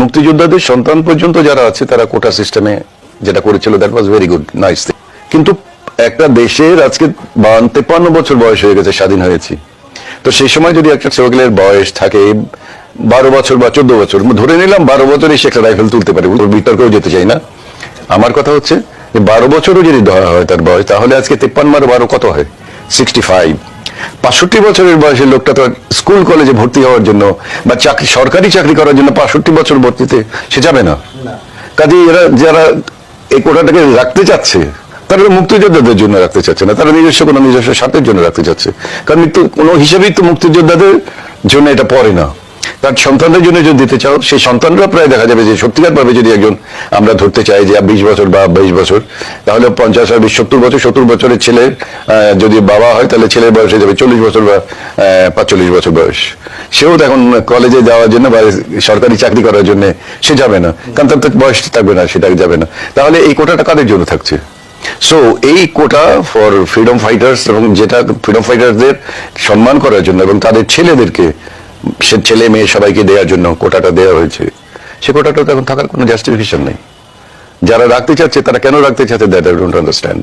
মুক্তিযোদ্ধাদের সন্তান পর্যন্ত যারা আছে, তারা কোটা সিস্টেমে যেটা করেছিল that was very good nice কিন্তু একটা দেশের আজকে তেপান্ন বছর বয়স হয়ে গেছে, স্বাধীন হয়েছি। তো সেই সময় যদি একটা ছেলের বয়স থাকে, বারো বছর বা চোদ্দ বছর ধরে নিলাম বারো বছরে সে একটা রাইফেল তুলতে পারে বিতর্কেও যেতে চাই না। আমার কথা হচ্ছে যে বারো বছরও যদি ধরা হয় তার বয়স, তাহলে আজকে তেপ্পান্ন বারো কত হয়? সিক্সটি ফাইভ পাঁচষট্টি বছরের বয়সের লোকটা তো স্কুল কলেজে ভর্তি হওয়ার জন্য বা চাকরি সরকারি চাকরি করার জন্য পাঁচষট্টি বছর ভর্তিতে সে যাবে না। কাজে এরা যারা এই কোটাটাকে রাখতে চাচ্ছে তারা মুক্তিযোদ্ধাদের জন্য রাখতে চাচ্ছে না তারা নিজস্ব কোনো নিজস্ব স্বার্থের জন্য রাখতে চাচ্ছে। কারণ কোনো হিসেবেই তো মুক্তিযোদ্ধাদের জন্য এটা পড়ে না। তার সন্তানদের জন্য যদি দিতে চাও, সেই সন্তানরা প্রায় দেখা যাবে যে সত্যিকার ভাবে যদি একজন আমরা ধরতে চাই যে বিশ বছর বা বাইশ বছর তাহলে পঞ্চাশ আর বিশ, সত্তর বছর, সত্তর বছরের ছেলে যদি বাবা হয়, তাহলে ছেলের বয়স হয়ে যাবে চল্লিশ বছর বা পাঁচচল্লিশ বছর বয়স। সেও এখন কলেজে যাওয়ার জন্য বা সরকারি চাকরি করার জন্য সে যাবে না, কারণ তার তো বয়স থাকবে না, সেটা যাবে না। তাহলে এই কোটাটা কাদের জন্য থাকছে? সো এই কোটা ফর ফ্রিডম ফাইটার্স এবং যেটা ফ্রিডম ফাইটারদের সম্মান করার জন্য এবং তাদের ছেলেদেরকে সে ছেলে মেয়ে সবাইকে দেওয়ার জন্য কোটাটা দেওয়া হয়েছে। সে কোটাটা তো এখন থাকার কোনো জাস্টিফিকেশন নেই। যারা রাখতে চাচ্ছে, তারা কেন রাখতে চাচ্ছে দ্যাট আই ডোন্ট আন্ডারস্ট্যান্ড